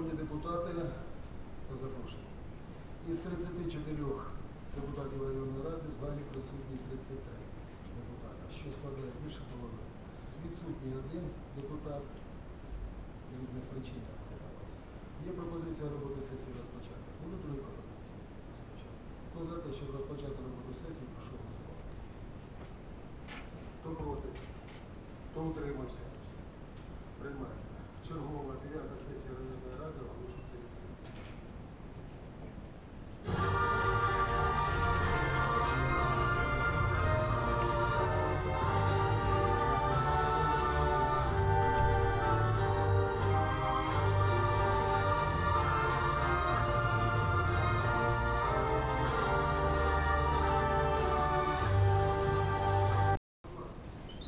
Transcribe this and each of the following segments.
Шановні депутати та запрошені. Із 34 депутатів районної ради в залі присутні 33 депутата, що складає більше половини. Відсутній один депутат з різних причин. Є пропозиція роботи сесії розпочати. Буде другі пропозиції? Хто за те, щоб розпочати роботу сесії, прошу голосувати. Хто проти? Хто утримався? Приймається. Чергова дев'ята сесія районної ради оголошується.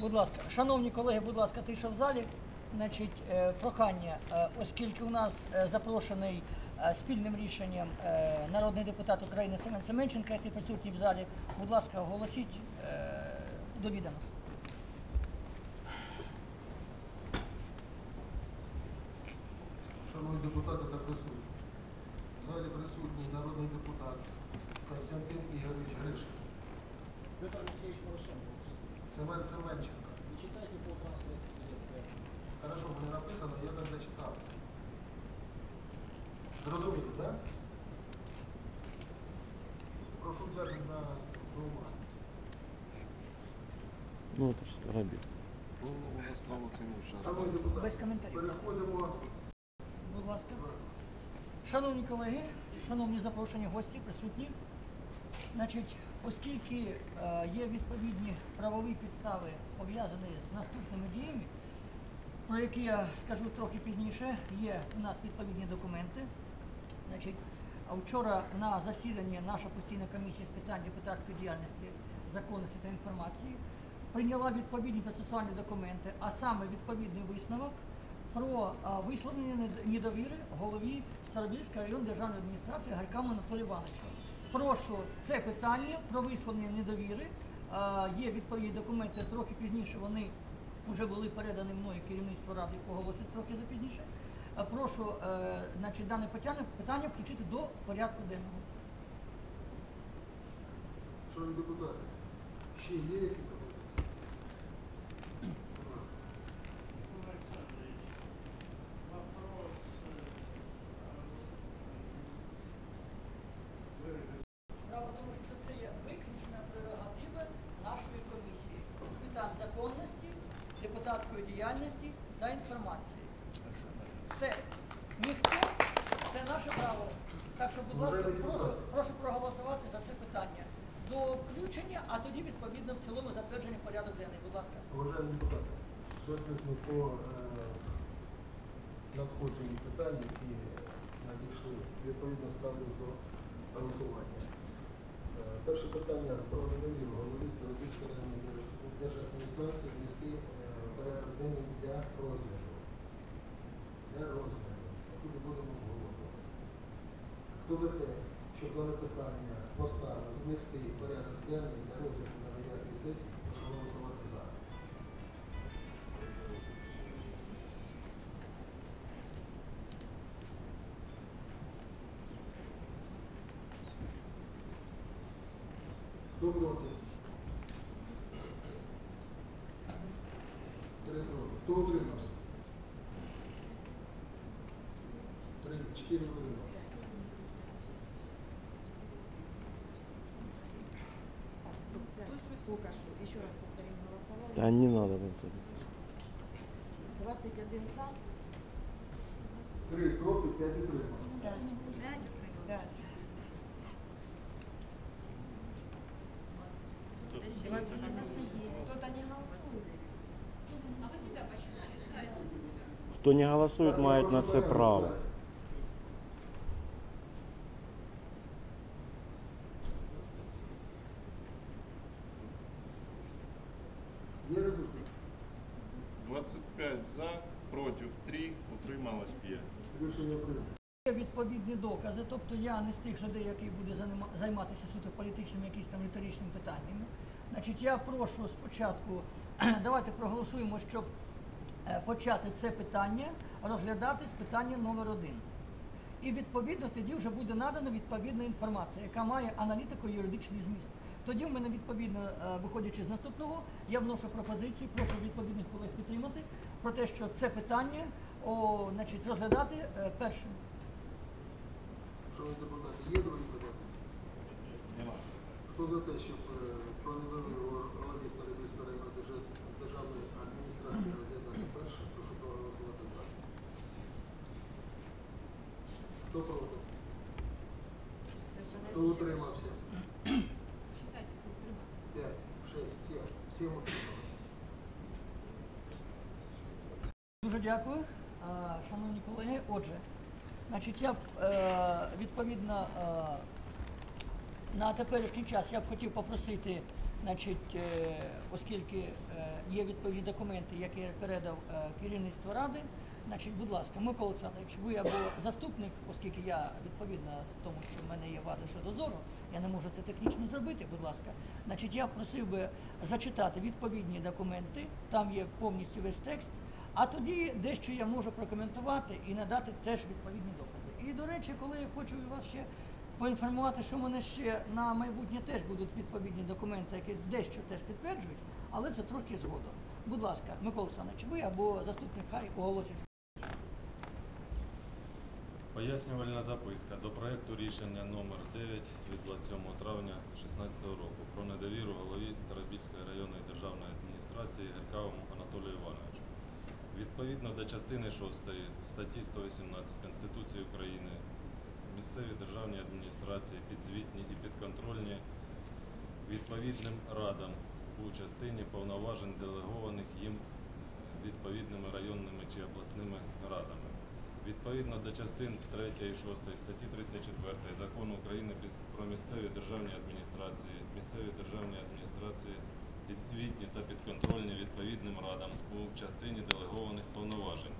Будь ласка, шановні колеги, будь ласка, тиша в залі. Значить, е, прохання, е, оскільки у нас е, запрошений спільним рішенням народний депутат України Семен Семенченко, який присутній в залі, будь ласка, оголосіть довідано. Шановні депутати та присутні. В залі присутній народний депутат Константин Ігорович Гришин, Петр Алексеевич Порошенко. Семен Семенченко. Вы читайте по трансляции газеты. Хорошо, мені написано, я так зачитав. Зрозуміли, так? Прошу взяти на увагу. Депутати, Без коментарів. переходимо. Будь ласка. Шановні колеги, шановні запрошені гості, присутні. Значить, оскільки е, є відповідні правові підстави пов'язані з наступними діями, про які я скажу трохи пізніше, є у нас відповідні документи. Значить, а вчора на засіданні наша постійна комісія з питань депутатської діяльності, законності та інформації прийняла відповідні процесуальні документи, а саме відповідний висновок про висловлення недовіри голові Старобільської районної державної адміністрації Гарькам Анатолію Івановичу. Прошу це питання про висловлення недовіри. Є відповідні документи, трохи пізніше вони вже були передані мною керівництво ради, оголосить трохи запізніше. Прошу е, значить, дане питання включити до порядку денного. Шановні депутати, ще є які пропозиції? Будь ласка. Справа в тому, що це є виключна прерогатива нашої комісії з питань законності, депутатської діяльності та інформації. Все. Ніхто це наше право. Так що, будь ласка, прошу, прошу проголосувати за це питання до включення, а тоді відповідно в цілому затвердження порядок денний. Будь ласка. Уважаемые депутаты, соответственно, по е, надходженню питань, які надійшли, відповідно ставлю до голосування. Е, Перше питання про недовіру голови Стародівської районної держадміністрації внести е, порядок денний для розгляду. Для розгляду. Куди будемо обговорювати. Хто за те, щоб дане питання поставити, внести порядок денний для розгляду на 9 сесії, прошу голосувати за. Хто проти? Три проти. Хто утримався? Три, чотири утримався. Сколько что? Еще раз повторим голосование. Да не надо. вот 21 за. Три проти, п'ять утримався. Хто не голосует, мають на це право. Є 25 за, против 3, утрималось 5. Рішення прийнято. Є відповідні докази, тобто я не з тих людей, який буде займатися суто політичними якісь там риторичними питаннями. Значить, я прошу спочатку, давайте проголосуємо, щоб почати це питання розглядати з питання номер один. І відповідно тоді вже буде надана відповідна інформація, яка має аналітико-юридичний зміст. Тоді в мене відповідно, е, виходячи з наступного, я вношу пропозицію, прошу відповідних колег підтримати про те, що це питання о, значить, розглядати е, першим. Шановні депутати, є другі питання? Нема. Хто за те, щоб е, про недовіру голові Старобільської районної держав- державної адміністрації розглядати перше, прошу проголосувати за. Хто проти? Хто утримався? П'ять, шесть, сім. Сім утрималися. Дуже дякую, шановні колеги. Отже, значить, я б е, відповідно е, на теперішній час я б хотів попросити, значить, е, оскільки є відповідні документи, які я передав керівництву ради. Значить, будь ласка, Микола Олександрович, ви або заступник, оскільки я відповідно з тому, що в мене є вада щодо зору, я не можу це технічно зробити, будь ласка. Значить, я просив би зачитати відповідні документи, там є повністю весь текст. А тоді дещо я можу прокоментувати і надати теж відповідні докази. І до речі, коли я хочу вас ще поінформувати, що в мене ще на майбутнє теж будуть відповідні документи, які дещо теж підтверджують, але це трохи згодом. Будь ласка, Микола Олександрович, ви або заступник хай оголосить. Пояснювальна записка до проекту рішення номер 9 від 27 травня 2016 року про недовіру голові Старобільської районної державної адміністрації Геркавому Анатолію Івановичу. Відповідно до частини 6 статті 118 Конституції України місцеві державні адміністрації підзвітні і підконтрольні відповідним радам у частині повноважень делегованих їм відповідними районними чи обласними радами. Відповідно до частин 3 і 6 статті 34 Закону України про місцеві державні адміністрації, місцеві державні адміністрації підзвітні та підконтрольні відповідним радам у частині делегованих повноважень.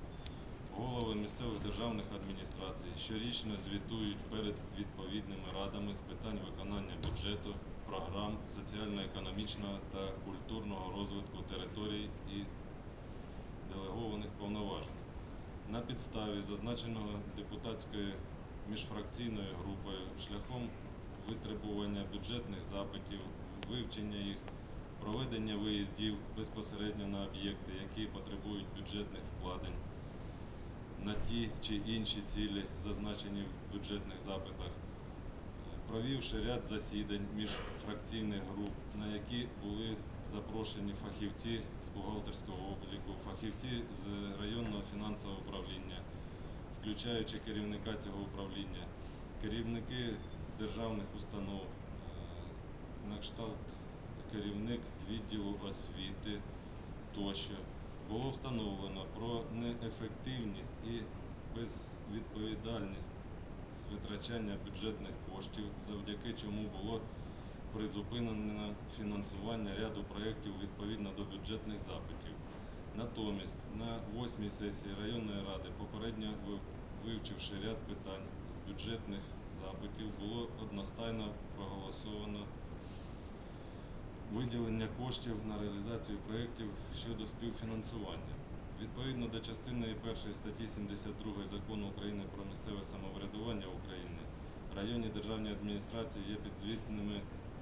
Голови місцевих державних адміністрацій щорічно звітують перед відповідними радами з питань виконання бюджету, програм соціально-економічного та культурного розвитку територій і делегованих повноважень. На підставі зазначеного депутатською міжфракційною групою шляхом витребування бюджетних запитів, вивчення їх, проведення виїздів безпосередньо на об'єкти, які потребують бюджетних вкладень на ті чи інші цілі, зазначені в бюджетних запитах, провівши ряд засідань міжфракційних груп, на які були запрошені фахівці з бухгалтерського обліку, фахівці з районного фінансового управління, включаючи керівника цього управління, керівники державних установ, е, на кшталт керівник відділу освіти тощо. Було встановлено про неефективність і безвідповідальність з витрачання бюджетних коштів, завдяки чому було призупинено фінансування ряду проєктів відповідно до бюджетних запитів. Натомість на восьмій сесії районної ради, попередньо вивчивши ряд питань з бюджетних запитів, було одностайно проголосовано виділення коштів на реалізацію проєктів щодо співфінансування. Відповідно до частини 1 статті 72 Закону України про місцеве самоврядування України, районні державні адміністрації є підзвітними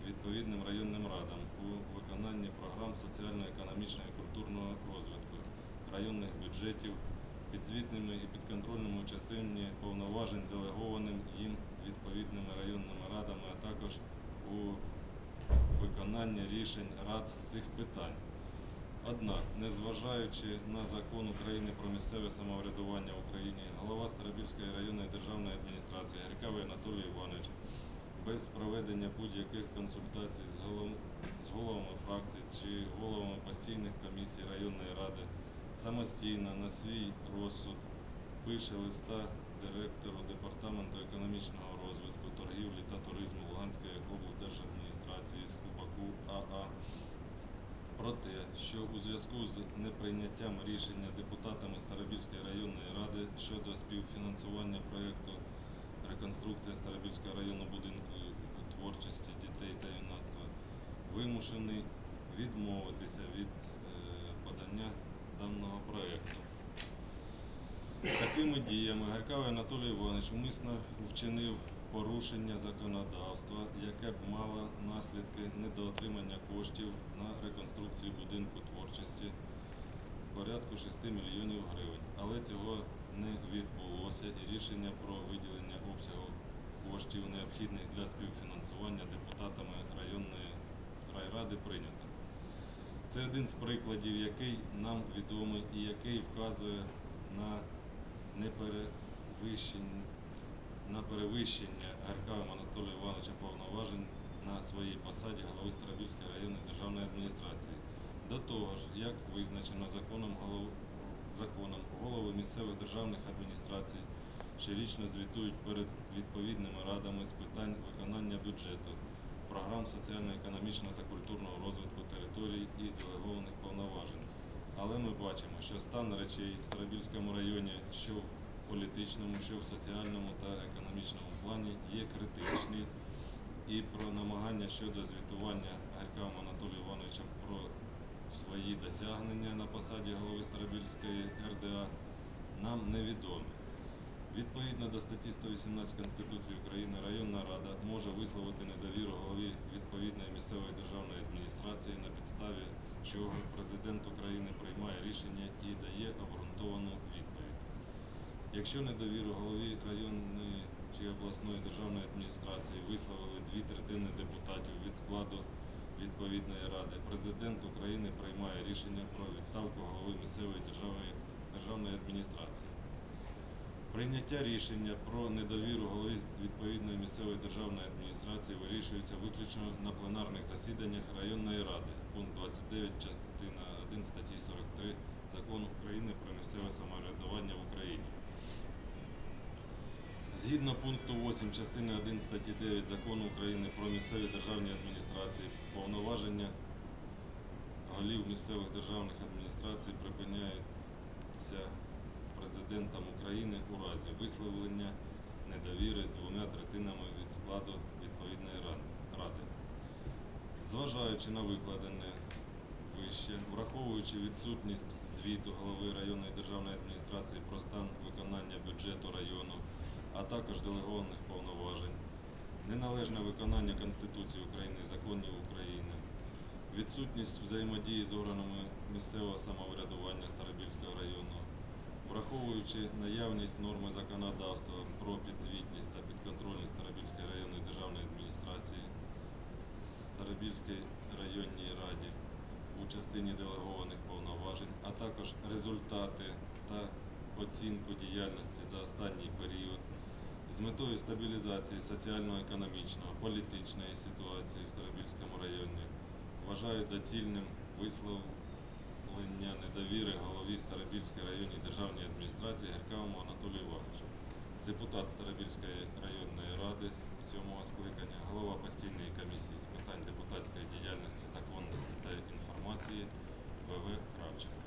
відповідним районним радам у виконанні програм соціально-економічного і культурного розвитку, районних бюджетів, підзвітними і підконтрольними частині повноважень, делегованим їм відповідними районними радами, а також у виконання рішень рад з цих питань. Однак, незважаючи на закон України про місцеве самоврядування в Україні, голова Старобільської районної державної адміністрації Гарькавий Анатолій Іванович без проведення будь-яких консультацій з, голов... з головами фракцій чи головами постійних комісій районної ради самостійно на свій розсуд пише листа директору департаменту економічного розвитку, торгівлі та туризму Луганської облдержадміністрації Скубаку АА про те, що у зв'язку з неприйняттям рішення депутатами Старобільської районної ради щодо співфінансування проєкту реконструкція Старобільського районного будинку творчості дітей та юнацтва вимушений відмовитися від е, подання даного проєкту. Такими діями Гаркавий Анатолій Іванович умисно вчинив порушення законодавства, яке б мало наслідки недоотримання коштів на реконструкцію будинку творчості порядку 6 мільйонів гривень. Але цього не відбулося і рішення про виділення обсягу коштів, необхідних для співфінансування депутатами районної райради прийнято. Це один з прикладів, який нам відомий і який вказує на неперевищення, на перевищення Гаркавим Анатолія Івановича повноважень на своїй посаді голови Старобільської районної державної адміністрації. До того ж, як визначено законом, голов... законом голови місцевих державних адміністрацій щорічно звітують перед відповідними радами з питань виконання бюджету, програм соціально-економічного та культурного розвитку територій і делегованих повноважень. Але ми бачимо, що стан речей в Старобільському районі, що політичному, що в соціальному та економічному плані є критичні. І про намагання щодо звітування Гаркавим Анатолія Івановича про свої досягнення на посаді голови Старобільської РДА нам невідомі. Відповідно до статті 118 Конституції України, районна рада може висловити недовіру голові відповідної місцевої державної адміністрації на підставі чого президент України приймає рішення і дає обґрунтовану відповідь. Якщо недовіру голові районної чи обласної державної адміністрації висловили дві третини депутатів від складу відповідної ради, президент України приймає рішення про відставку голови місцевої державної, державної адміністрації. Прийняття рішення про недовіру голові відповідної місцевої державної адміністрації вирішується виключно на пленарних засіданнях районної ради, пункт 29, частина 1 статті 43 Закону України про місцеве самоврядування в Україні. Згідно пункту 8 частини 1 статті 9 Закону України про місцеві державні адміністрації, повноваження голів місцевих державних адміністрацій припиняються президентом України у разі висловлення недовіри двома третинами від складу відповідної ради. Зважаючи на викладене вище, враховуючи відсутність звіту голови районної державної адміністрації про стан виконання бюджету району, а також делегованих повноважень, неналежне виконання Конституції України і законів України, відсутність взаємодії з органами місцевого самоврядування Старобільського району, враховуючи наявність норми законодавства про підзвітність та підконтрольність Старобільської районної державної адміністрації, Старобільській районній раді у частині делегованих повноважень, а також результати та оцінку діяльності за останній період з метою стабілізації соціально-економічного, політичної ситуації в Старобільському районі вважаю доцільним висловлення недовіри голові Старобільської районної державної адміністрації Геркавому Анатолію Івановичу, депутат Старобільської районної ради сьомого скликання, голова постійної комісії з питань депутатської діяльності, законності та інформації ВВ Кравченко.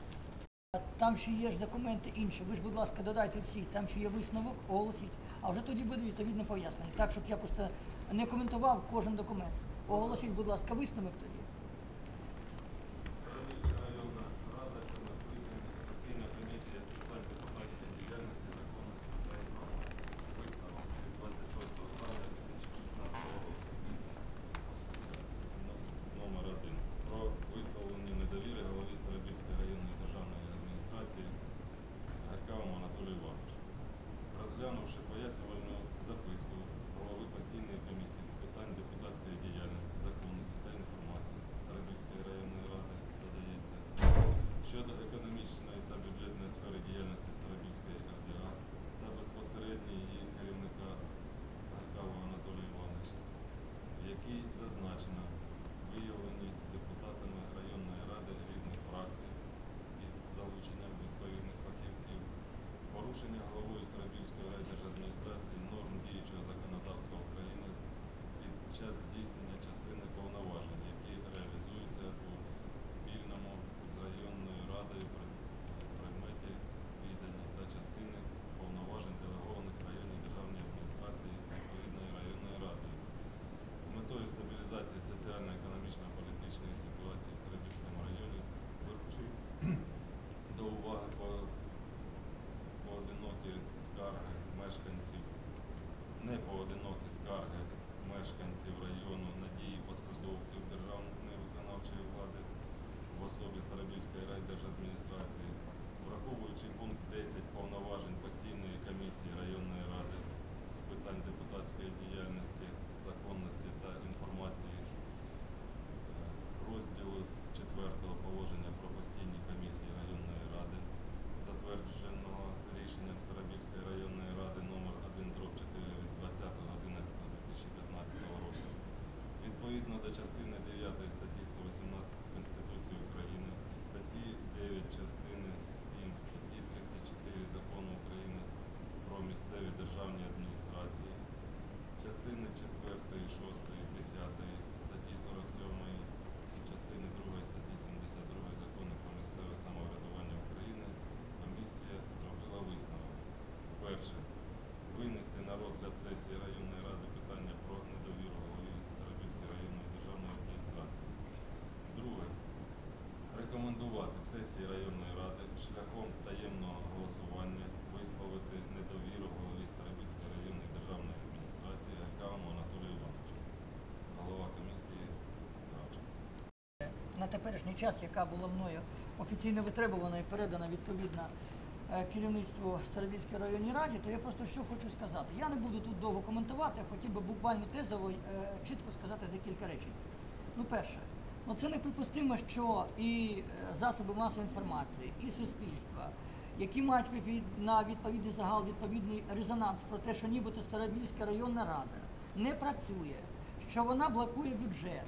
Там ще є ж документи інші. Ви ж, будь ласка, додайте всі. Там ще є висновок, оголосіть. А вже тоді буде відповідне пояснення. Так, щоб я просто не коментував кожен документ. Оголосіть, будь ласка, висновок тоді. до частини 9 статті 118 Конституції України, статті 9 частини. Теперішній час, яка була мною офіційно витребувана і передана відповідно е, керівництву Старобільської районній раді, то я просто що хочу сказати. Я не буду тут довго коментувати, а хотів би буквально тезово е, чітко сказати декілька речень. Ну, перше, ну це неприпустимо, що і е, засоби масової інформації, і суспільства, які мають на відповідний загал відповідний резонанс про те, що нібито Старобільська районна рада не працює, що вона блокує бюджет,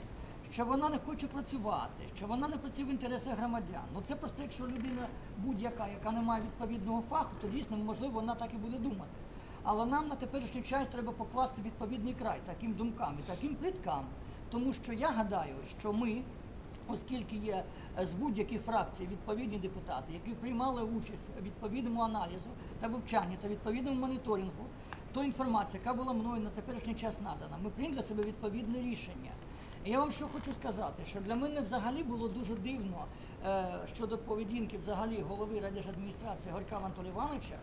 що вона не хоче працювати, що вона не працює в інтересах громадян. Ну це просто якщо людина будь-яка, яка не має відповідного фаху, то дійсно можливо вона так і буде думати. Але нам на теперішній час треба покласти відповідний край таким думкам і таким пліткам, тому що я гадаю, що ми, оскільки є е, з будь-яких фракцій відповідні депутати, які приймали участь у відповідному аналізу та вивчанні та відповідному моніторингу, то інформація, яка була мною на теперішній час надана, ми прийняли себе відповідне рішення. Я вам що хочу сказати, що для мене взагалі було дуже дивно е, щодо поведінки взагалі голови райдержадміністрації Горька Анатолія Івановича,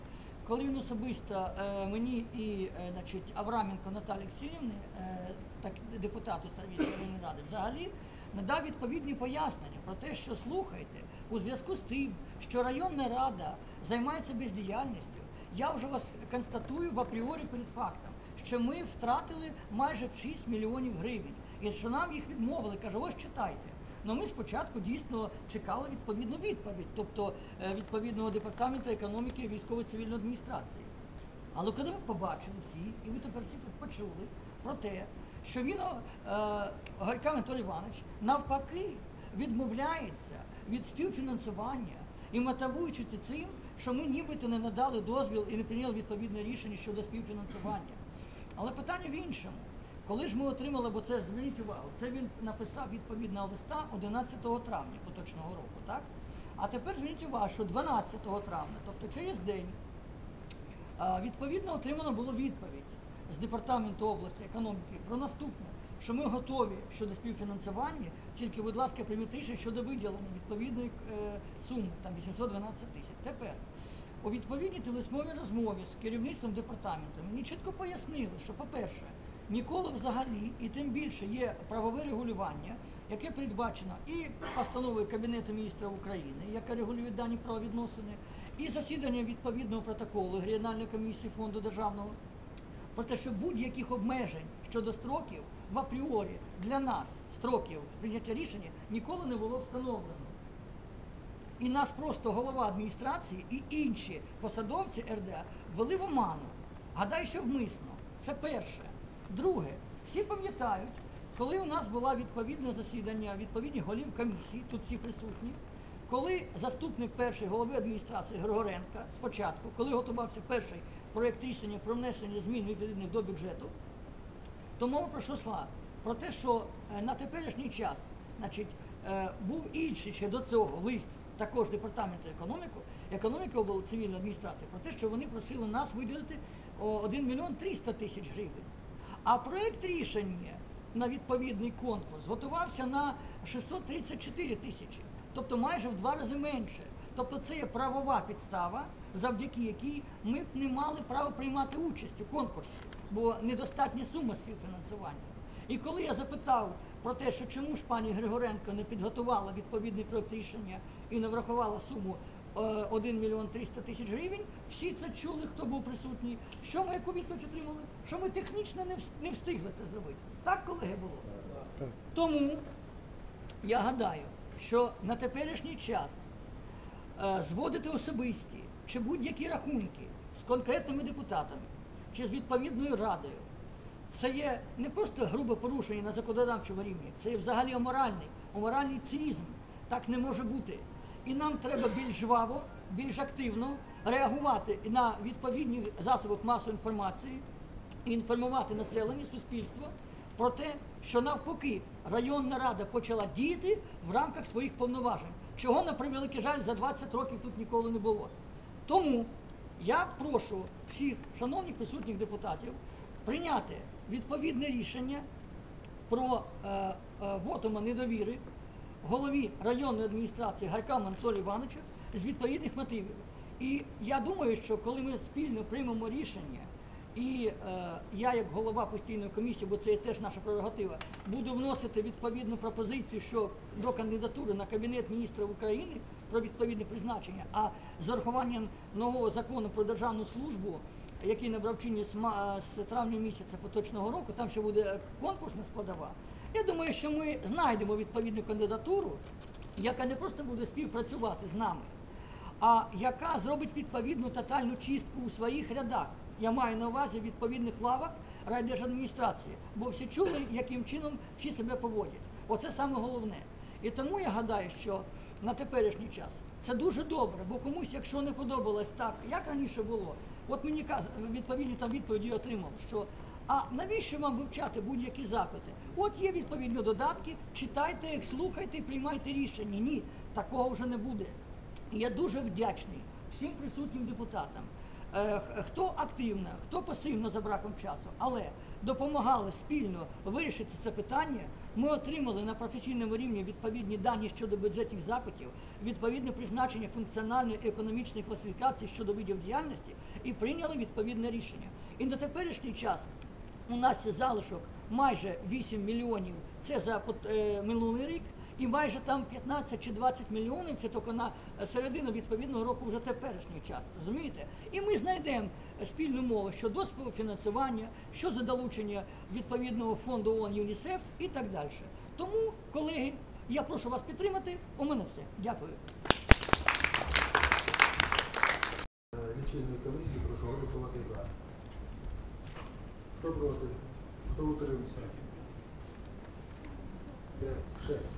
коли він особисто е, мені і е, значить, Авраменко Наталі Олексіївни, е, так, депутату Старовійської районної ради, взагалі надав відповідні пояснення про те, що слухайте, у зв'язку з тим, що районна рада займається бездіяльністю, я вже вас констатую в апріорі перед фактом, що ми втратили майже 6 мільйонів гривень. І що нам їх відмовили, каже, ось читайте. Ну ми спочатку дійсно чекали відповідну відповідь, тобто е, відповідного департаменту економіки і військово-цивільної адміністрації. Але коли ми побачили всі, і ви тепер всі тут почули про те, що він, е, Горька Анатолій Іванович, навпаки відмовляється від співфінансування і мотивуючи цим, що ми нібито не надали дозвіл і не прийняли відповідне рішення щодо співфінансування. Але питання в іншому. Коли ж ми отримали, бо це зверніть увагу, це він написав відповідного листа 11 травня поточного року, так? А тепер зверніть увагу, що 12 травня, тобто через день, Відповідно, отримано було відповідь з департаменту області економіки про наступне, що ми готові щодо співфінансування, тільки, будь ласка, прийміть рішення щодо виділення відповідної е, суми, там 812 тисяч. Тепер у відповідній телесмовій розмові з керівництвом департаменту мені чітко пояснили, що, по-перше, ніколи взагалі, і тим більше є правове регулювання, яке передбачено і постановою Кабінету міністрів України, яка регулює дані правовідносини, і засідання відповідного протоколу Регіональної комісії фонду державного про те, що будь-яких обмежень щодо строків в апріорі для нас строків прийняття рішення ніколи не було встановлено. І нас просто голова адміністрації і інші посадовці РДА ввели в оману. Гадаю, що вмисно. Це перше. Друге, всі пам'ятають, коли у нас було відповідне засідання відповідних голів комісій, тут всі присутні, коли заступник першої голови адміністрації Григоренка спочатку, коли готувався перший проєкт рішення про внесення змін відповідних до бюджету, то мова про що йшла? Про те, що е, на теперішній час значить, е, був інший ще до цього лист також департаменту економіки, економіки обл- цивільної адміністрації, про те, що вони просили нас виділити 1 мільйон 300 тисяч гривень. А проєкт рішення на відповідний конкурс готувався на 634 тисячі, тобто майже в два рази менше. Тобто це є правова підстава, завдяки якій ми б не мали права приймати участь у конкурсі, бо недостатня сума співфінансування. І коли я запитав про те, що чому ж пані Григоренко не підготувала відповідний проєкт рішення і не врахувала суму 1 мільйон 300 тисяч гривень, всі це чули, хто був присутній. Що ми яку відповідь отримали? Що ми технічно не встигли це зробити. Так, колеги, було? Так. Тому я гадаю, що на теперішній час е, зводити особисті чи будь-які рахунки з конкретними депутатами чи з відповідною радою, це є не просто грубе порушення на законодавчому рівні, це є взагалі аморальний, аморальний цинізм. Так не може бути. І нам треба більш жваво, більш активно реагувати на відповідні засоби масової інформації, і інформувати населення, суспільство про те, що навпаки районна рада почала діяти в рамках своїх повноважень, чого на превеликий жаль за 20 років тут ніколи не було. Тому я прошу всіх шановних присутніх депутатів прийняти відповідне рішення про е, е, вотума недовіри голові районної адміністрації Гаркам Анатолію Івановичу з відповідних мотивів. І я думаю, що коли ми спільно приймемо рішення І е, я, як голова постійної комісії, бо це є теж наша прерогатива, буду вносити відповідну пропозицію, що до кандидатури на Кабінет міністрів України про відповідне призначення, а з урахуванням нового закону про державну службу, який набрав чинність з з травня місяця поточного року, там ще буде конкурсна складова. Я думаю, що ми знайдемо відповідну кандидатуру, яка не просто буде співпрацювати з нами, а яка зробить відповідну тотальну чистку у своїх рядах. Я маю на увазі в відповідних лавах райдержадміністрації, бо всі чули, яким чином всі себе поводять. Оце саме головне. І тому я гадаю, що на теперішній час це дуже добре, бо комусь, якщо не подобалось так, як раніше було, от мені відповідні там відповіді отримав, що а навіщо вам вивчати будь-які запити? От є відповідні додатки, читайте їх, слухайте і приймайте рішення. Ні, такого вже не буде. Я дуже вдячний всім присутнім депутатам, е, хто активно, хто пасивно за браком часу, але допомагали спільно вирішити це питання. Ми отримали на професійному рівні відповідні дані щодо бюджетних запитів, відповідне призначення функціональної економічної класифікації щодо видів діяльності і прийняли відповідне рішення. І на теперішній час у нас залишок майже 8 мільйонів. Це за е, минулий рік. І майже там 15 чи 20 мільйонів це тільки на середину відповідного року вже теперішній час. Розумієте? І ми знайдемо спільну мову щодо співфінансування, що за долучення відповідного фонду ООН ЮНІСЕФ і так далі. Тому, колеги, я прошу вас підтримати. У мене все. Дякую. Е, Лічильної комісії прошу голосувати за. Хто проти? Хто утримався? П'ять, шесть.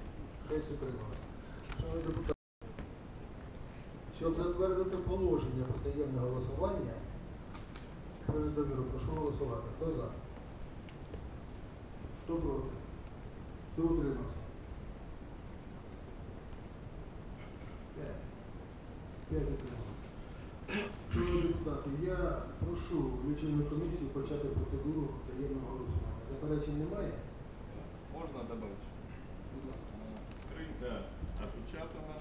Шесть утрималось. Шановні депутати, щоб затвердити положення про таємне голосування, про недовіру, прошу голосувати. Хто за? Хто проти? Хто утримався? П'ять. П'ять утрималось. Шановні депутати, я прошу лічильну комісію почати процедуру таємного голосування. Заперечень немає? Можно добавить? Будь ласка. Э, Скрынка опечатана,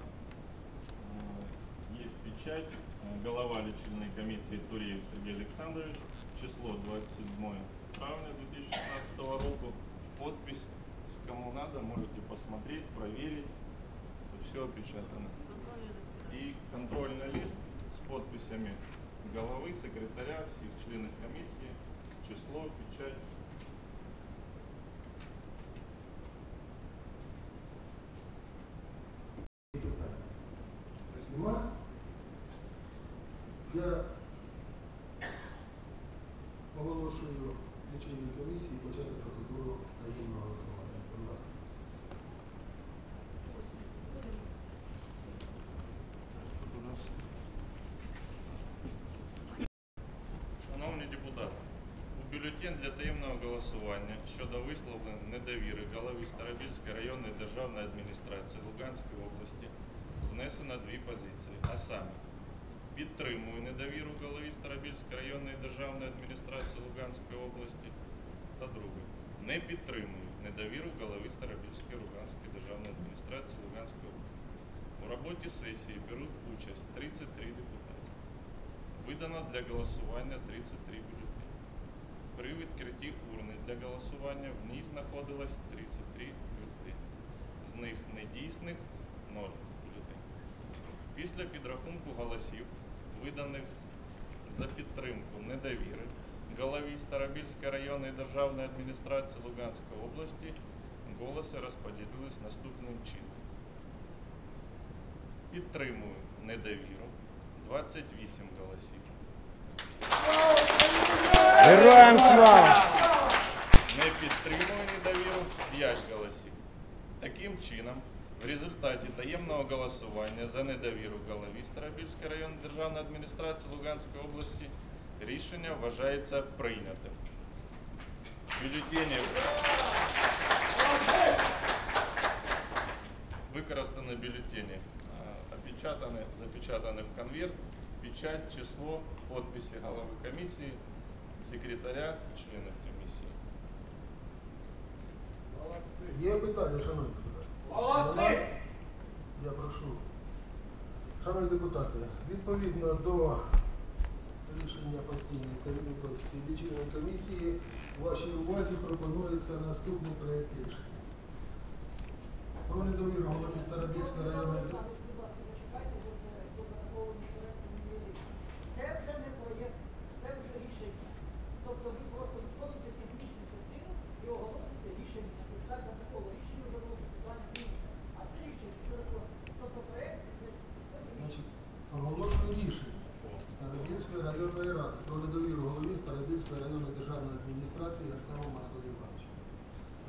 Э, есть печать, Э, голова лечебной комиссии Туреев Сергей Александрович, число 27 травня 2016 года, подпись, кому надо, можете посмотреть, проверить, все опечатано. И контрольный лист с подписями головы, секретаря, всех членов комиссии, число, печать. Питання. Нема? У для таємного голосування щодо висловлення недовіри голові Старобільської районної державної адміністрації Луганської області внесено дві позиції, а саме підтримую недовіру голові Старобільської районної державної адміністрації Луганської області та друге не підтримую недовіру голові Старобільської Луганської державної адміністрації Луганської області. У роботі сесії беруть участь 33 депутати. Видано для голосування 33 бюлетені. При відкритті урни для голосування в ній знаходилось 33 бюлетені. З них недійсних 0 бюлетенів. Після підрахунку голосів, виданих за підтримку недовіри, голові Старобільської районної державної адміністрації Луганської області голоси розподілились наступним чином. Підтримую недовіру 28 голосів. Героям слава! Не підтримую недовіру 5 голосів. Таким чином, в результаті таємного голосування за недовіру голові Старобільської районної державної адміністрації Луганської області рішення вважається прийнятим. Бюлетені використані бюлетені е, опечатані, запечатані в конверт, печать, число, подписи голови комісії, Секретаря, членів комісії. Є питання, шановні депутати? Молодці! Я прошу. Шановні депутати, відповідно до рішення постійної комісії лічильної комісії вашій увазі пропонується наступний проект рішення. Про недовіру голові Старобільської районної Олександрович, будь ласка, зачекайте, бо це до протоколу некоректно не вийде. Це вже не проєкт, це вже рішення. Тобто ви просто виконуєте технічну частину і оголошуєте рішення. Тобто так протоколу рішення вже було процесуальне рішення. А це рішення, що таке? Тобто проєкт, значить, це вже рішення. Значить, оголошую рішення Старобільської районної ради про недовіру голові Старобільської районної державної адміністрації Гаркаву Анатолію Івановичу.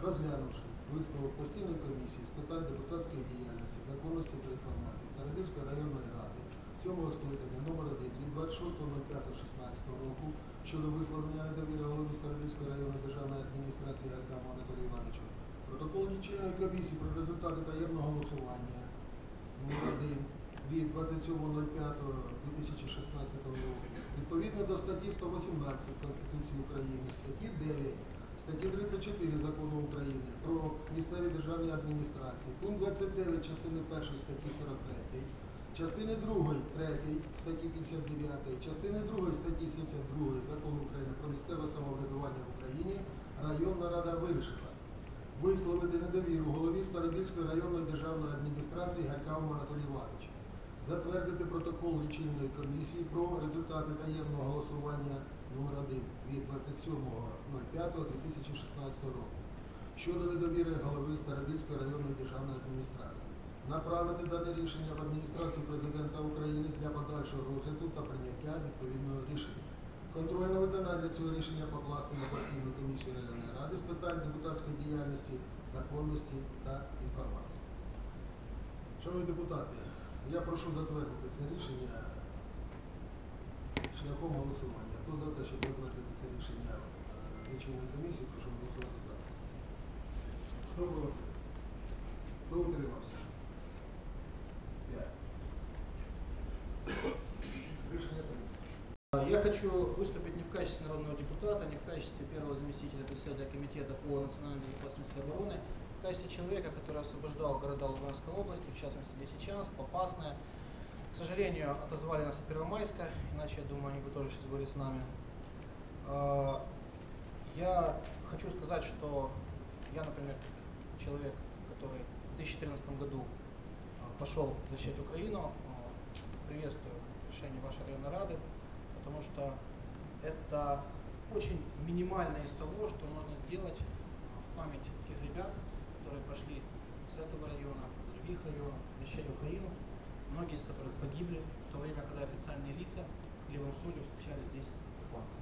Розглянувши висновок постійної комісії з питань депутатської діяльності, законності та інформації Старобільської районної ради сьомого скликання номер 1 від 26.05.16 року щодо висловлення недовіри голові Старобільської районної державної адміністрації Гаркаву Анатолію Івановичу, протокол лічильної комісії про результати таємного голосування номер 1 від 27.05.2016 року відповідно до статті 118 Конституції України, статті 9, статті 34 Закону України про місцеві державні адміністрації, пункт 29 частини 1 статті 43, частини 2, 3 статті 59, частини 2 статті 72 Закону України про місцеве самоврядування в Україні районна рада вирішила висловити недовіру голові Старобільської районної державної адміністрації Гарькавому Анатолію Івановичу, затвердити протокол лічильної комісії про результати таємного голосування номер 1 від 27.05.2016 року щодо недовіри голови Старобільської районної державної адміністрації, направити дане рішення в адміністрацію президента України для подальшого розгляду та прийняття відповідного рішення. Контрольне виконання цього рішення покласти на постійну комісію районної ради з питань депутатської діяльності, законності та інформації. Шановні депутати, я прошу затвердити це рішення шляхом голосування. Хто за те, щоб затвердити це рішення е, лічильної комісії, прошу голосувати за. Хто проти? Хто утримався? П'ять. Рішення прийнято. Я хочу выступить не в качестве народного депутата, не в качестве первого заместителя председателя комитета по национальной безопасности и обороны, в качестве человека, который освобождал города Луганской области, в частности Лисичанск, Попасная. к сожалению, отозвали нас от Первомайска, иначе, я думаю, они бы тоже сейчас были с нами. А, Я хочу сказать, что я, например, человек, который в 2014 году а, пошел защищать Украину, а, приветствую решение вашей районной рады, потому что это очень минимально из того, что можно сделать в память тех ребят, которые пошли с этого района, других районов, защищать Украину, многие из которых погибли в то время, когда официальные лица левым солью встречались здесь оккупантах.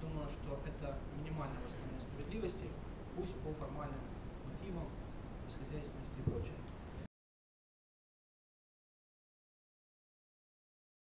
Думаю, что это минимальное восстановление справедливости, пусть по формальным мотивам, бесхозяйственности и прочее.